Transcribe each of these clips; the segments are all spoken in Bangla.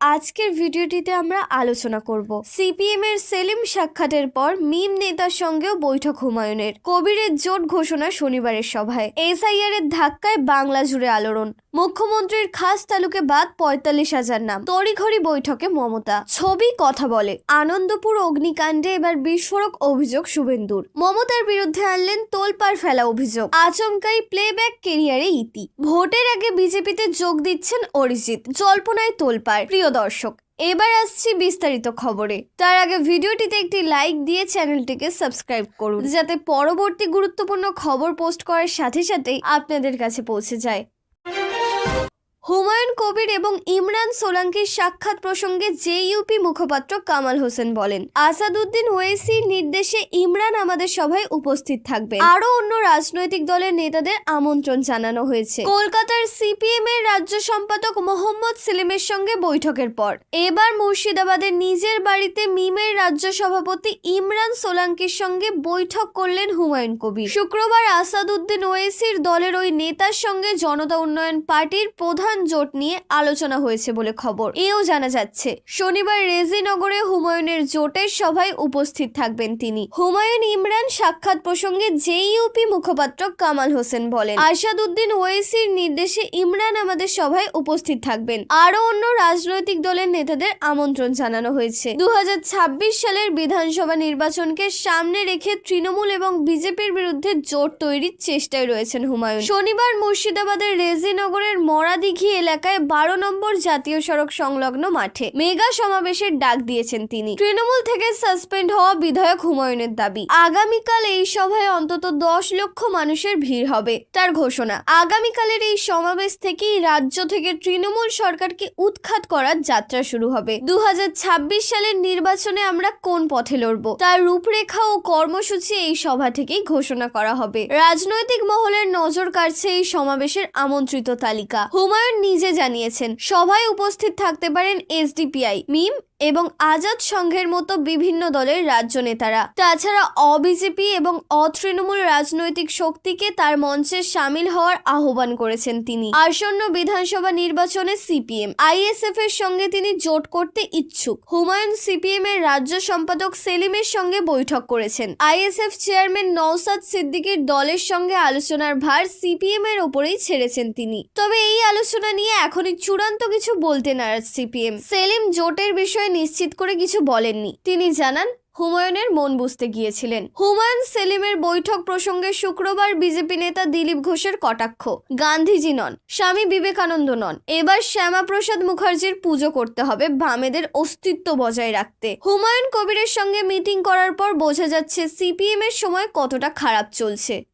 আজকের ভিডিওটিতে আমরা আলোচনা করব। সিপিএম এর সেলিম সাক্ষাতের পর মিম নেতার সঙ্গেও বৈঠক হুমায়ুনের। কবিরের জোট ঘোষণা শনিবারের সভায়। এসআইআর এর ধাক্কায় বাংলা জুড়ে আলোড়ন। মুখ্যমন্ত্রীর খাস তালুকে বাদ পঁয়তাল্লিশ হাজার নাম। তড়িঘড়ি বৈঠকে মমতা। ছবি কথা বলে। আনন্দপুর অগ্নিকাণ্ডে এবার বিস্ফোরক অভিযোগ শুভেন্দুর। মমতার বিরুদ্ধে আনলেন তোলপাড় ফেলা অভিযোগ। আচমকাই প্লেব্যাক কেরিয়ারে ইতি। ভোটের আগে বিজেপিতে যোগ দিচ্ছেন অরিজিৎ। জল্পনায় তোলপার প্রিয় দর্শক, এবার আসছি বিস্তারিত খবরে। তার আগে ভিডিওটিতে একটি লাইক দিয়ে চ্যানেলটিকে সাবস্ক্রাইব করুন, যাতে পরবর্তী গুরুত্বপূর্ণ খবর পোস্ট করার সাথে সাথেই আপনাদের কাছে পৌঁছে যায়। কবির এবং ইমরান সোলাঙ্কির সাক্ষাৎ প্রসঙ্গে জেইউপি মুখপাত্র কামাল হোসেন বলেন, আসাদুদ্দিন ওয়েসির নির্দেশে ইমরান আমাদের সভায় উপস্থিত থাকবে আরও অন্য রাজনৈতিক দলের নেতাদের আমন্ত্রণ জানানো হয়েছে। কলকাতার সিপিএম এর রাজ্য সম্পাদক মোহাম্মদ সেলিমের সঙ্গে বৈঠকের পর। এবার মুর্শিদাবাদের নিজের বাড়িতে মিমের রাজ্য সভাপতি ইমরান সোলাঙ্কির সঙ্গে বৈঠক করলেন হুমায়ুন কবির। শুক্রবার আসাদুদ্দিন ওয়েসির দলের ওই নেতার সঙ্গে জনতা উন্নয়ন পার্টির প্রধান জোট নিয়ে আলোচনা হয়েছে বলে খবর। এও জানা যাচ্ছে, শনিবার রেজিনগরে হুমায়ুনের জোটের সভায় উপস্থিত থাকবেন তিনি। হুমায়ুন ইমরান সাক্ষাৎ প্রসঙ্গে জেইউপি মুখপাত্র কামাল হোসেন বলেন, আসাদুদ্দিন ওয়েসির নির্দেশে ইমরান আমাদের সভায় উপস্থিত থাকবেন। আরও অন্য রাজনৈতিক দলের নেতাদের আমন্ত্রণ জানানো হয়েছে। দু হাজার ছাব্বিশ সালের বিধানসভা নির্বাচনকে সামনে রেখে তৃণমূল এবং বিজেপির বিরুদ্ধে জোট তৈরির চেষ্টায় রয়েছেন হুমায়ুন। শনিবার মুর্শিদাবাদের রেজিনগরের মরাদিঘি এলাকায় বারো নম্বর জাতীয় সড়ক সংলগ্ন মাঠে মেগা সমাবেশের ডাক দিয়েছেন তিনি। তৃণমূল থেকে সাসপেন্ড হওয়া বিধায়ক হুমায়ুনের দাবি, আগামীকাল এই সভায় অন্তত দশ লক্ষ মানুষের ভিড় হবে। তার ঘোষণা, আগামীকালের এই সমাবেশ থেকেই রাজ্য থেকে তৃণমূল সরকারকে উৎখাত করার যাত্রা শুরু হবে। দু হাজার ছাব্বিশ সালের নির্বাচনে আমরা কোন পথে লড়ব? তার রূপরেখা ও কর্মসূচি এই সভা থেকেই ঘোষণা করা হবে। রাজনৈতিক মহলের নজর কাড়ছে এই সমাবেশের আমন্ত্রিত তালিকা। হুমায়ুন নিজে জানিয়েছেন সভায় উপস্থিত থাকতে পারেন এসডিপিআই। মিম এবং আজাদ সংঘের মতো বিভিন্ন দলের রাজ্য নেতারা। তাছাড়া অবিজেপি এবং অতৃণমূল রাজনৈতিক শক্তিকে তার মঞ্চে সামিল হওয়ার আহ্বান করেছেন তিনি। আসন্ন বিধানসভা নির্বাচনে সিপিএম আইএসএফ এর সঙ্গে তিনি জোট করতে ইচ্ছুক। হুমায়ুন সিপিএম এর রাজ্য সম্পাদক সেলিমের সঙ্গে বৈঠক করেছেন। আইএসএফ চেয়ারম্যান নওসাদ সিদ্দিকীর দলের সঙ্গে আলোচনার ভার সিপিএম এর ওপরেই ছেড়েছেন তিনি। তবে এই আলোচনা নিয়ে এখনই চূড়ান্ত কিছু বলতে নারাজ সিপিএম। সেলিম জোটের বিষয়ে নিশ্চিত করে কিছু বলেননি। তিনি জানান, হুমায়ুনের মন বুঝতে গিয়েছিলেন। হুমায়ুন সেলিমের বৈঠক প্রসঙ্গে শুক্রবার বিজেপি নেতা দিলীপ ঘোষের কটাক্ষ। গান্ধীজি নন, স্বামী বিবেকানন্দ নন। এবার শ্যামাপ্রসাদ মুখার্জির পুজো করতে হবে বামেদের অস্তিত্ব বজায় রাখতে। হুমায়ুন কবিরের সঙ্গে মিটিং করার পর বোঝা যাচ্ছে সিপিএম এর সময় কতটা খারাপ চলছে।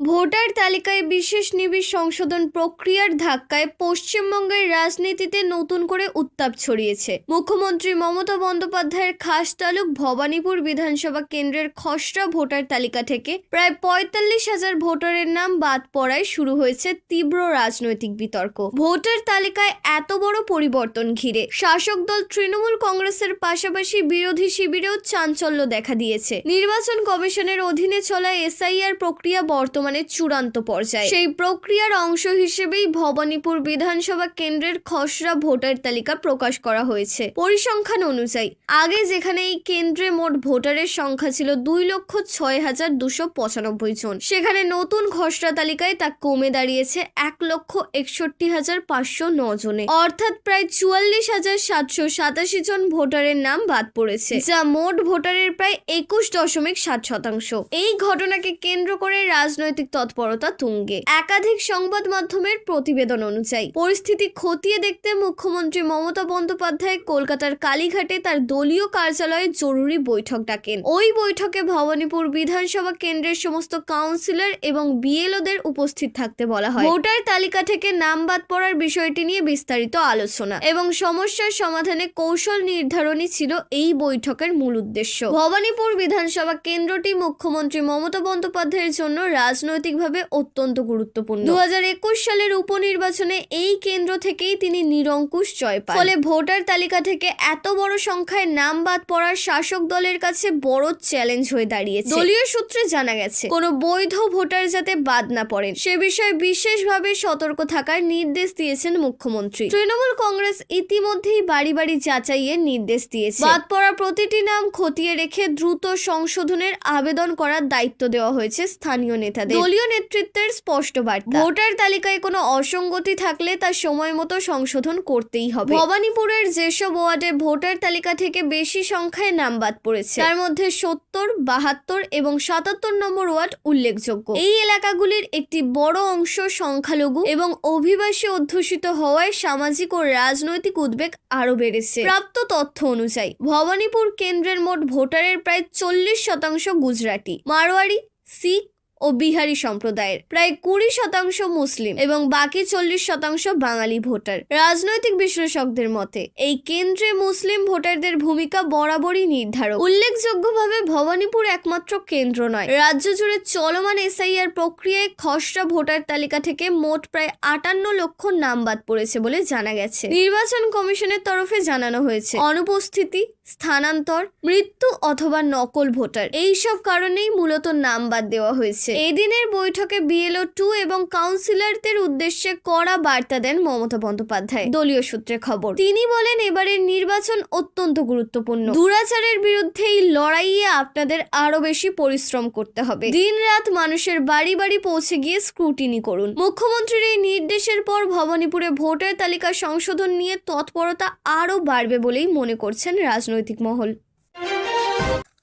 ভোটার তালিকায় বিশেষ নিবিড় সংশোধন প্রক্রিয়ার ধাক্কায় পশ্চিমবঙ্গের রাজনীতিতে নতুন করে উত্তাপ ছড়িয়েছে। মুখ্যমন্ত্রী মমতা বন্দ্যোপাধ্যায়ের খাস তালুক ভবানীপুর বিধানসভা কেন্দ্রের খসড়া ভোটার তালিকা থেকে প্রায় পঁয়তাল্লিশ হাজার ভোটারের নাম বাদ পড়ায় শুরু হয়েছে তীব্র রাজনৈতিক বিতর্ক। ভোটার তালিকায় এত বড় পরিবর্তন ঘিরে শাসক দল তৃণমূল কংগ্রেসের পাশাপাশি বিরোধী শিবিরেও চাঞ্চল্য দেখা দিয়েছে। নির্বাচন কমিশনের অধীনে চলা এসআইআর প্রক্রিয়া বর্তমানে চূড়ান্ত পর্যায়ে। সেই প্রক্রিয়ার অংশ হিসেবেই ভবানীপুর বিধানসভা কেন্দ্রের খসড়া ভোটার তালিকা প্রকাশ করা হয়েছে। পরিসংখ্যান অনুযায়ী, আগে যেখানে এই কেন্দ্রে মোট ভোটারের সংখ্যা ছিল দুই লক্ষ ছয় হাজার দুশো পঁচানব্বই জন। সেখানে নতুন খসড়া তালিকায় তা কমে দাঁড়িয়েছে এক লক্ষ একষট্টি হাজার পাঁচশো ন জনে। অর্থাৎ প্রায় চুয়াল্লিশ হাজার সাতশো সাতাশি জন ভোটারের নাম বাদ পড়েছে, যা মোট ভোটারের প্রায় একুশ দশমিক সাত শতাংশ। এই ঘটনাকে কেন্দ্র করে রাজনৈতিক তৎপরতা তুঙ্গে। একাধিক সংবাদ মাধ্যমের প্রতিবেদন অনুযায়ী, পরিস্থিতি খতিয়ে দেখতে মুখ্যমন্ত্রী মমতা বন্দ্যোপাধ্যায় কলকাতার কালীঘাটে তার দলীয় কার্যালয়ে জরুরি বৈঠক ডাকেন। ওই বৈঠকে ভবানীপুর বিধানসভা কেন্দ্রের সমস্ত কাউন্সিলর এবং বিএলওদের উপস্থিত থাকতে বলা হয়। ভোটার তালিকা থেকে নাম বাদ পড়ার বিষয়টি নিয়ে বিস্তারিত আলোচনা এবং সমস্যার সমাধানে কৌশল নির্ধারণই ছিল এই বৈঠকের মূল উদ্দেশ্য। ভবানীপুর বিধানসভা কেন্দ্রটি মুখ্যমন্ত্রী মমতা বন্দ্যোপাধ্যায়ের জন্য রাজনৈতিক রাজনৈতিকভাবে অত্যন্ত গুরুত্বপূর্ণ। দু হাজার একুশ সালের উপনির্বাচনে এই কেন্দ্র থেকেই তিনি নিরঙ্কুশ জয় পান। ফলে ভোটার তালিকা থেকে এত বড় সংখ্যায় নাম বাদ পড়ার শাসক দলের কাছে বড় চ্যালেঞ্জ হয়ে দাঁড়িয়েছে। দলীয় সূত্রে জানা গেছে কোনো বৈধ ভোটার যাতে বাদ না পড়েন সে বিষয়ে বিশেষভাবে সতর্ক থাকার নির্দেশ দিয়েছেন মুখ্যমন্ত্রী। তৃণমূল কংগ্রেস ইতিমধ্যেই বাড়ি বাড়ি যাচাইয়ের নির্দেশ দিয়েছে। বাদ পড়া প্রতিটি নাম খতিয়ে রেখে দ্রুত সংশোধনের আবেদন করার দায়িত্ব দেওয়া হয়েছে স্থানীয় নেতাদের। দলীয় নেতৃত্বের স্পষ্ট বার্তা। ভোটার তালিকায় কোনো অসঙ্গতি থাকলে তা সময় মতো সংশোধন করতেই হবে। ভবানীপুরের যেসব ওয়ার্ডে ভোটার তালিকা থেকে বেশি সংখ্যায় নাম বাদ পড়েছে তার মধ্যে সত্তর বাহাত্তর এবং সাতাত্তর নম্বর ওয়ার্ড উল্লেখযোগ্য। এই এলাকাগুলির একটি বড় অংশ সংখ্যালঘু এবং অভিবাসী অধ্যুষিত হওয়ায় সামাজিক ও রাজনৈতিক উদ্বেগ আরও বেড়েছে। প্রাপ্ত তথ্য অনুযায়ী ভবানীপুর কেন্দ্রের মোট ভোটারের প্রায় চল্লিশ শতাংশ গুজরাটি। মারোয়াড়ি শিখ ও বিহারি সম্প্রদায়ের। প্রায় কুড়ি শতাংশ মুসলিম এবং বাকি চল্লিশ শতাংশ বাঙালি ভোটার। রাজনৈতিক বিশ্লেষকদের মতে, এই কেন্দ্রে মুসলিম ভোটারদের ভূমিকা বরাবরই নির্ধারক। উল্লেখযোগ্যভাবে ভবানীপুর একমাত্র কেন্দ্র নয়। রাজ্য জুড়ে চলমান এসআইআর প্রক্রিয়ায় খসড়া ভোটার তালিকা থেকে মোট প্রায় আটান্ন লক্ষ নাম বাদ পড়েছে বলে জানা গেছে। নির্বাচন কমিশনের তরফে জানানো হয়েছে, অনুপস্থিতি, স্থানান্তর, মৃত্যু অথবা নকল ভোটার এই সব কারণেই মূলত নাম বাদ দেওয়া হয়েছে। এদিনের বৈঠকে বিএলও টু এবং কাউন্সিলরদের উদ্দেশ্যে কড়া বার্তা দেন মমতা বন্দ্যোপাধ্যায়। দলীয় সূত্রে খবর, তিনি বলেন এবারের নির্বাচন অত্যন্ত গুরুত্বপূর্ণ। দুরাচারের বিরুদ্ধে এই লড়াইয়ে আপনাদের আরও বেশি পরিশ্রম করতে হবে। দিন রাত মানুষের বাড়ি বাড়ি পৌঁছে গিয়ে স্ক্রুটিনি করুন। মুখ্যমন্ত্রীর এই নির্দেশের পর ভবানীপুরে ভোটার তালিকা সংশোধন নিয়ে তৎপরতা আরও বাড়বে বলেই মনে করছেন রাজনৈতিক মহল।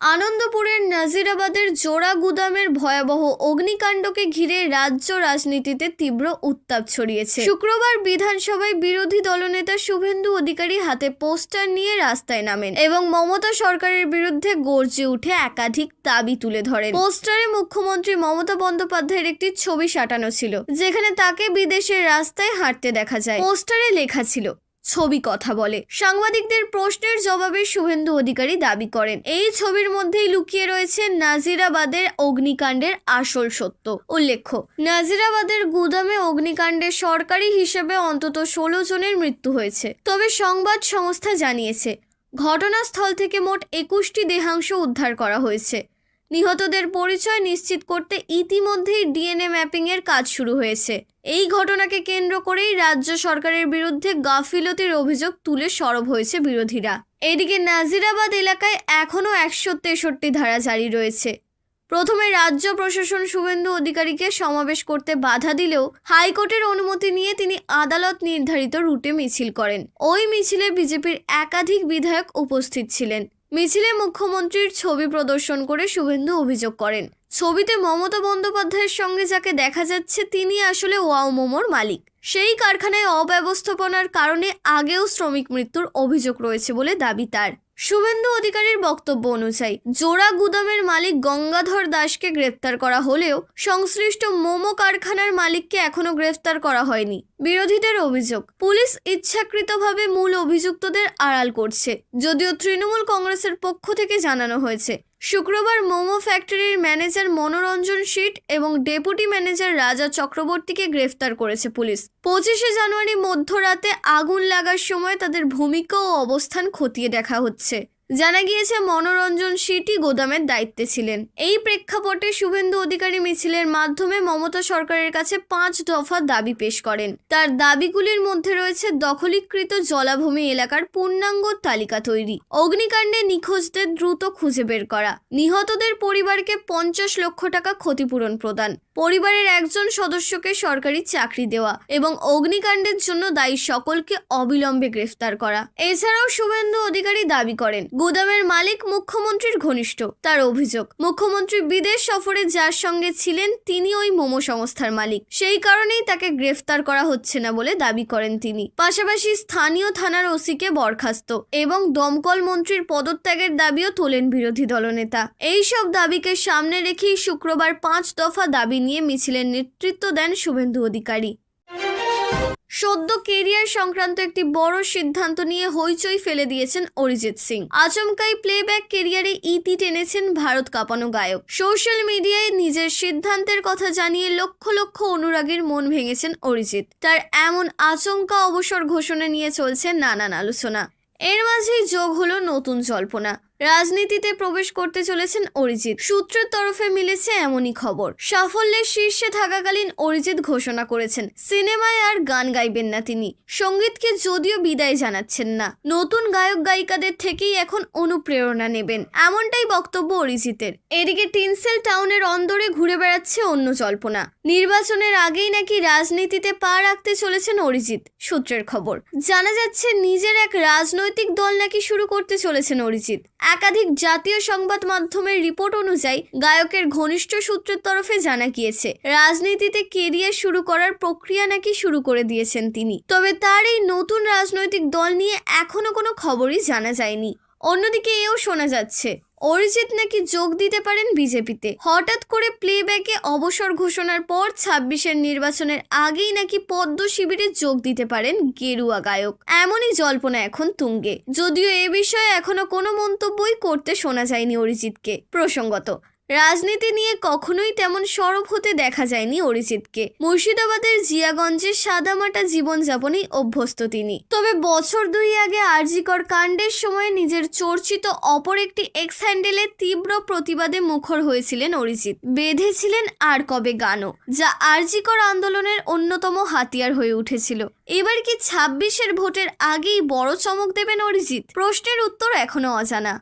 আনন্দপুরের নাজিরাবাদের জোড়া গুদামের ভয়াবহ অগ্নিকাণ্ডকে ঘিরে রাজ্য রাজনীতিতে তীব্র উত্তাপ ছড়িয়েছে। শুক্রবার বিধানসভায় বিরোধী দলনেতা শুভেন্দু অধিকারী হাতে পোস্টার নিয়ে রাস্তায় নামেন এবং মমতা সরকারের বিরুদ্ধে গর্জে উঠে একাধিক দাবি তুলে ধরেন। পোস্টারে মুখ্যমন্ত্রী মমতা বন্দ্যোপাধ্যায়ের একটি ছবি সাঁটানো ছিল, যেখানে তাকে বিদেশের রাস্তায় হাঁটতে দেখা যায়। পোস্টারে লেখা ছিল ছবি কথা বলে। সাংবাদিকদের প্রশ্নের জবাবে শুভেন্দু অধিকারী দাবি করেন, এই ছবির মধ্যেই লুকিয়ে রয়েছে নাজিরাবাদের অগ্নিকাণ্ডের আসল সত্য। উল্লেখ্য, নাজিরাবাদের গুদামে অগ্নিকাণ্ডে সরকারি হিসেবে অন্তত ষোলো জনের মৃত্যু হয়েছে। তবে সংবাদ সংস্থা জানিয়েছে, ঘটনাস্থল থেকে মোট একুশটি দেহাংশ উদ্ধার করা হয়েছে। নিহতদের পরিচয় নিশ্চিত করতে ইতিমধ্যেই ডিএনএ ম্যাপিংয়ের কাজ শুরু হয়েছে। এই ঘটনাকে কেন্দ্র করেই রাজ্য সরকারের বিরুদ্ধে গাফিলতির অভিযোগ তুলে সরব হয়েছে বিরোধীরা। এদিকে নাজিরাবাদ এলাকায় এখনও একশো তেষট্টি ধারা জারি রয়েছে। প্রথমে রাজ্য প্রশাসন শুভেন্দু অধিকারীকে সমাবেশ করতে বাধা দিলেও হাইকোর্টের অনুমতি নিয়ে তিনি আদালত নির্ধারিত রুটে মিছিল করেন। ওই মিছিলে বিজেপির একাধিক বিধায়ক উপস্থিত ছিলেন। মিছিলে মুখ্যমন্ত্রীর ছবি প্রদর্শন করে শুভেন্দু অভিযোগ করেন। ছবিতে মমতা বন্দ্যোপাধ্যায়ের সঙ্গে যাকে দেখা যাচ্ছে, তিনি আসলে ওয়াও মোমোর মালিক। সেই কারখানায় অব্যবস্থাপনার কারণে আগেও শ্রমিক মৃত্যুর অভিযোগ রয়েছে বলে দাবি তার। শুভেন্দু অধিকারীর বক্তব্য অনুযায়ী, জোড়া গুদামের মালিক গঙ্গাধর দাসকে গ্রেপ্তার করা হলেও সংশ্লিষ্ট মোমো কারখানার মালিককে এখনও গ্রেফতার করা হয়নি। বিরোধীদের অভিযোগ, পুলিশ ইচ্ছাকৃতভাবে মূল অভিযুক্তদের আড়াল করছে, যদিও তৃণমূল কংগ্রেসের পক্ষ থেকে জানানো হয়েছে শুক্রবার মোমো ফ্যাক্টরির ম্যানেজার মনোরঞ্জন শীট এবং ডেপুটি ম্যানেজার রাজা চক্রবর্তীকে গ্রেফতার করেছে পুলিশ। পঁচিশে জানুয়ারি মধ্যরাতে আগুন লাগার সময় তাদের ভূমিকা ও অবস্থান খতিয়ে দেখা হচ্ছে। জানা গিয়েছে, মনোরঞ্জন সিটি গোদামের দায়িত্বে ছিলেন। এই প্রেক্ষাপটে শুভেন্দু অধিকারী মিছিলের মাধ্যমে মমতা সরকারের কাছে পাঁচ দফা দাবি পেশ করেন। তার দাবিগুলির মধ্যে রয়েছে দখলীকৃত জলাভূমি এলাকার পূর্ণাঙ্গ তালিকা তৈরি, অগ্নিকাণ্ডে নিখোঁজদের দ্রুত খুঁজে বের করা, নিহতদের পরিবারকে পঞ্চাশ লক্ষ টাকা ক্ষতিপূরণ প্রদান, পরিবারের একজন সদস্যকে সরকারি চাকরি দেওয়া এবং অগ্নিকাণ্ডের জন্য দায়ী সকলকে অবিলম্বে গ্রেফতার করা। এছাড়াও শুভেন্দু অধিকারী দাবি করেন গুদামের মালিক মুখ্যমন্ত্রীর ঘনিষ্ঠ, তার অভিযোগ। মুখ্যমন্ত্রী বিদেশ সফরে যার সঙ্গে ছিলেন, তিনি ওই মোমো সংস্থার মালিক। সেই কারণেই তাকে গ্রেফতার করা হচ্ছে না বলে দাবি করেন তিনি। পাশাপাশি স্থানীয় থানার ওসিকে বরখাস্ত এবং দমকল মন্ত্রীর পদত্যাগের দাবিও তোলেন বিরোধী দলনেতা। এই সব দাবিকে সামনে রেখেই শুক্রবার পাঁচ দফা দাবি নিয়ে মিছিলের নেতৃত্ব দেন শুভেন্দু অধিকারী। সদ্য কেরিয়ার সংক্রান্ত একটি বড় সিদ্ধান্ত নিয়ে হইচই ফেলে দিয়েছেন অরিজিৎ সিং। আচমকাই প্লেব্যাক কেরিয়ারে ইতি টেনেছেন ভারত কাঁপানো গায়ক। সোশ্যাল মিডিয়ায় নিজের সিদ্ধান্তের কথা জানিয়ে লক্ষ লক্ষ অনুরাগীর মন ভেঙেছেন অরিজিৎ। তার এমন আচমকা অবসর ঘোষণা নিয়ে চলছে নানান আলোচনা। এর মাঝেই যোগ হলো নতুন জল্পনা। রাজনীতিতে প্রবেশ করতে চলেছেন অরিজিৎ। সূত্রের তরফে মিলেছে এমনই খবর। সাফল্যের শীর্ষে থাকাকালীন অরিজিৎ ঘোষণা করেছেন, সিনেমায় আর গান গাইবেন না তিনি। সঙ্গীতকে যদিও বিদায় জানাচ্ছেন না। নতুন গায়ক গায়িকাদের থেকেই এখন অনুপ্রেরণা নেবেন। এমনটাই বক্তব্য অরিজিতের। এদিকে টিনসেল টাউনের অন্দরে ঘুরে বেড়াচ্ছে অন্য জল্পনা। নির্বাচনের আগেই নাকি রাজনীতিতে পা রাখতে চলেছেন অরিজিৎ, সূত্রের খবর। জানা যাচ্ছে, নিজের এক রাজনৈতিক দল নাকি শুরু করতে চলেছেন অরিজিৎ। একাধিক জাতীয় সংবাদ মাধ্যমের রিপোর্ট অনুযায়ী গায়কের ঘনিষ্ঠ সূত্রের তরফে জানা গিয়েছে, রাজনীতিতে কেরিয়ার শুরু করার প্রক্রিয়া নাকি শুরু করে দিয়েছেন তিনি। তবে তার এই নতুন রাজনৈতিক দল নিয়ে এখনও কোনো খবরই জানা যায়নি। অন্যদিকে এও শোনা যাচ্ছে অরিজিৎ নাকি যোগ দিতে পারেন বিজেপিতে? হঠাৎ করে প্লেব্যাকে অবসর ঘোষণার পর ছাব্বিশের নির্বাচনের আগেই নাকি পদ্ম শিবিরে যোগ দিতে পারেন গেরুয়া গায়ক। এমনই জল্পনা এখন তুঙ্গে। যদিও এ বিষয়ে এখনও কোনো মন্তব্যই করতে শোনা যায়নি অরিজিৎকে। প্রসঙ্গত রাজনীতি নিয়ে কখনোই তেমন সরব হতে দেখা যায়নি অরিজিৎকে। মুর্শিদাবাদের জিয়াগঞ্জে সাদামাটা জীবনযাপনেই অভ্যস্ত তিনি। তবে বছর দুই আগে আরজিকর কাণ্ডের সময় নিজের চর্চিত অপর একটি এক্স হ্যান্ডেলে তীব্র প্রতিবাদে মুখর হয়েছিলেন অরিজিৎ। বেঁধেছিলেন আর কবে গানও, যা আরজিকর আন্দোলনের অন্যতম হাতিয়ার হয়ে উঠেছিল। এবার কি ছাব্বিশের ভোটের আগেই বড় চমক দেবেন অরিজিৎ? প্রশ্নের উত্তর এখনও অজানা।